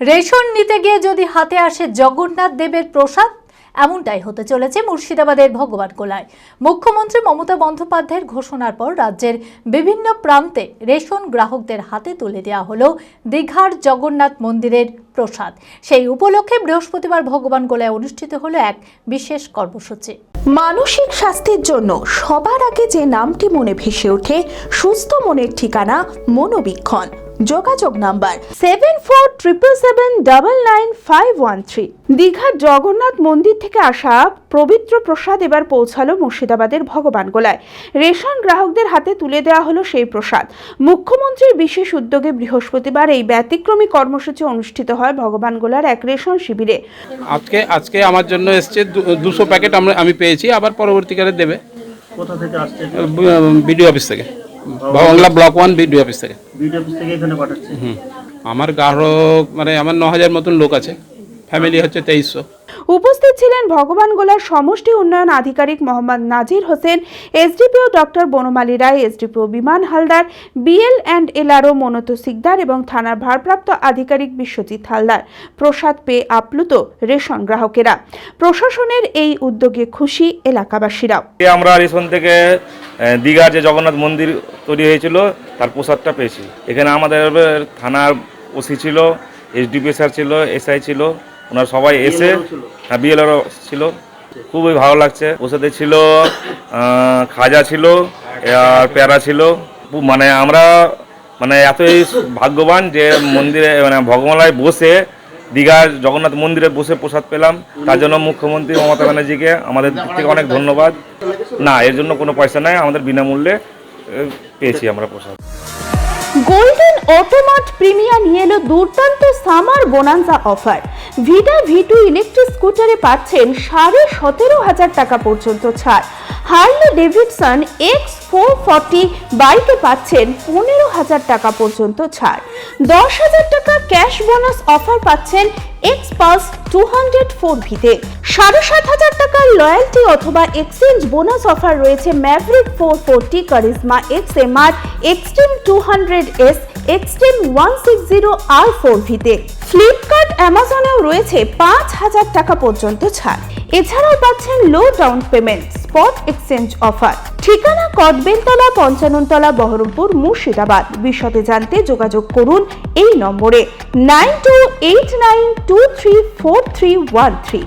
Ration নিতে গিয়ে যদি হাতে আসে জগন্নাথ দেবের প্রসাদ, এমনটাই হতে চলেছে মুর্শিদাবাদের ভগবান গোলায় মুখ্যমন্ত্রী মমতা বন্দ্যোপাধ্যায়ের ঘোষণার পর রাজ্যের বিভিন্ন প্রান্তে রেশন গ্রাহকদের হাতে তুলে দেওয়া হলো দীঘার জগন্নাথ মন্দিরের প্রসাদ। সেই উপলক্ষে বৃহস্পতিবার ভগবান গোলায় অনুষ্ঠিত হলো এক বিশেষ কর্মসূচি। মানসিক স্বাস্থ্যের জন্য সবার আগে যে নামটি মনে ভেসে ওঠে, সুস্থ মনের ঠিকানা মনোবীক্ষণ। যোগাযোগ number seven four triple seven double nine five one three দীঘার জগন্নাথ মন্দির থেকে আসা পবিত্র প্রসাদ এবার পৌঁছালো মুর্শিদাবাদের ভগবান গোলায়। রেশন গ্রাহকদের হাতে তুলে দেওয়া হলো সেই প্রসাদ। মুখ্যমন্ত্রীর বিশেষ উদ্যোগে বৃহস্পতিবার এই ব্যতিক্রমী কর্মসূচি অনুষ্ঠিত হয় ভগবান গোলার এক রেশন শিবিরে। আজকে আজকে আমার জন্য এসছে দুশো প্যাকেট আমরা আমি পেয়েছি আবার পরবর্তীকালে দেবে। কোথা থেকে আসছে? বিডিও অফিস থেকে। Bangla block one BDO office থেকে। বিডিও অফিস থেকে এখানে পাঠাচ্ছে। হুম। আমার গ্রাহক মানে আমার ন হাজার মতন লোক আছে। ফ্যামিলি হচ্ছে তেইশশো। উপস্থিত ছিলেন ভগবান গোলার সমষ্টি উন্নয়ন আধিকারিক Mohammad Nazir Hossain SDPO doctor Banamali Roy SDPO Biman Haldar BL and LRO মনত সিকদার এবং থানার ভারপ্রাপ্ত আধিকারিক বিশ্বজিৎ হালদার। প্রসাদ পেয়ে আপ্লুত রেশন গ্রাহকেরা। প্রশাসনের এই উদ্যোগে খুশি এলাকাবাসীরাও। আমরা রেশন থেকে দীঘার যে জগন্নাথ মন্দির তৈরি হয়েছিল তার প্রসাদটা পেয়েছি। এখানে আমাদের থানার ওসি ছিল এসডিপি স্যার ছিল এসআই ছিল ওনারা সবাই এসে হ্যাঁ বিএলআরও ছিল। খুবই ভালো লাগছে। প্রসাদে ছিল খাজা ছিল আর প্যারা ছিল। মানে আমরা মানে এতই ভাগ্যবান যে মন্দিরে মানে ভগবানায় বসে দীঘার জগন্নাথ মন্দিরে বসে প্রসাদ পেলাম। তার জন্য মুখ্যমন্ত্রী মমতা ব্যানার্জিকে আমাদের দিক থেকে অনেক ধন্যবাদ। না, এর জন্য কোনো পয়সা নাই, আমাদের বিনামূল্যে পেয়েছি আমরা প্রসাদ। গোল্ডেন অটোমাট প্রিমিয়া নিয়ে এলো দুর্দান্ত summer bonanza offer Vida V two electric স্কুটারে পাচ্ছেন সাড়ে সতেরো হাজার টাকা পর্যন্ত ছাড়। Harley Davidson X four forty বাইকে পাচ্ছেন পনেরো হাজার টাকা পর্যন্ত ছাড়। দশ হাজার টাকা ক্যাশ বোনাস অফার পাচ্ছেন x pass two hundred four ভিতে সাড়ে সাত হাজার টাকার লয়্যালটি অথবা এক্সচেঞ্জ বোনাস অফার রয়েছে Mavrick four forty Karizma X M R, Xtreme two hundred S, Xtreme one six zero R four ভিতে ফ্লিপকার্ট অ্যামাজনেও রয়েছে পাঁচ হাজার টাকা পর্যন্ত ছাড়। এছাড়াও পাচ্ছেন low down payment spot exchange offer ঠিকানা কদবেলতলা, পঞ্চাননতলা, বহরমপুর, মুর্শিদাবাদ। বিশদে জানতে যোগাযোগ করুন এই নম্বরে। Nine two eight nine two three four three one three.